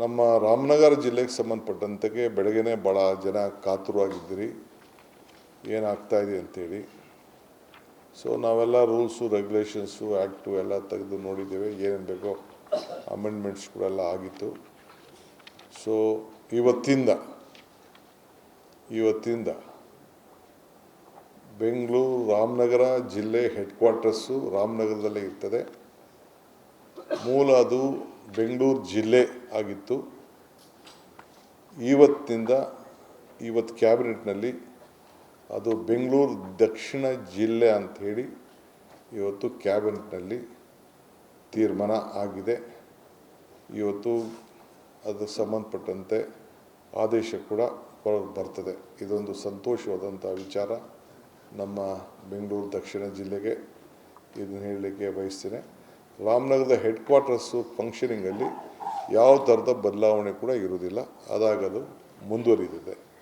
ನಮ್ಮ ರಾಮನಗರ ಜಿಲ್ಲೆಗೆ ಸಂಬಂಧಪಟ್ಟಂತೆ ಬೆಳಗ್ಗೆನೇ ಭಾಳ ಜನ ಕಾತುರವಾಗಿದ್ದೀರಿ ಏನಾಗ್ತಾ ಇದೆ ಅಂತೇಳಿ. ಸೊ ನಾವೆಲ್ಲ ರೂಲ್ಸು ರೆಗ್ಯುಲೇಷನ್ಸು ಆ್ಯಕ್ಟು ಎಲ್ಲ ತೆಗೆದು ನೋಡಿದ್ದೇವೆ. ಏನೇನು ಬೇಕೋ ಅಮೆಂಡ್ಮೆಂಟ್ಸ್ ಕೂಡ ಎಲ್ಲ ಆಗಿತ್ತು. ಸೊ ಇವತ್ತಿಂದ ಇವತ್ತಿಂದ ಬೆಂಗಳೂರು ರಾಮನಗರ ಜಿಲ್ಲೆ ಹೆಡ್ ಕ್ವಾರ್ಟರ್ಸು ರಾಮನಗರದಲ್ಲೇ ಇರ್ತದೆ. ಮೂಲ ಅದು ಬೆಂಗಳೂರು ಜಿಲ್ಲೆ ಆಗಿತ್ತು. ಇವತ್ತಿನಿಂದ ಇವತ್ತು ಕ್ಯಾಬಿನೆಟ್ನಲ್ಲಿ ಅದು ಬೆಂಗಳೂರು ದಕ್ಷಿಣ ಜಿಲ್ಲೆ ಅಂಥೇಳಿ ಇವತ್ತು ಕ್ಯಾಬಿನೆಟ್ನಲ್ಲಿ ತೀರ್ಮಾನ ಆಗಿದೆ. ಇವತ್ತು ಅದಕ್ಕೆ ಸಂಬಂಧಪಟ್ಟಂತೆ ಆದೇಶ ಕೂಡ ಬರ್ತದೆ. ಇದೊಂದು ಸಂತೋಷವಾದಂಥ ವಿಚಾರ. ನಮ್ಮ ಬೆಂಗಳೂರು ದಕ್ಷಿಣ ಜಿಲ್ಲೆಗೆ ಇದನ್ನು ಹೇಳಲಿಕ್ಕೆ ಬಯಸ್ತೇನೆ. ರಾಮನಗರದ ಹೆಡ್ ಕ್ವಾರ್ಟರ್ಸು ಫಂಕ್ಷನಿಂಗಲ್ಲಿ ಯಾವ ಥರದ ಬದಲಾವಣೆ ಕೂಡ ಇರುವುದಿಲ್ಲ. ಅದಾಗದು ಮುಂದುವರಿದಿದೆ.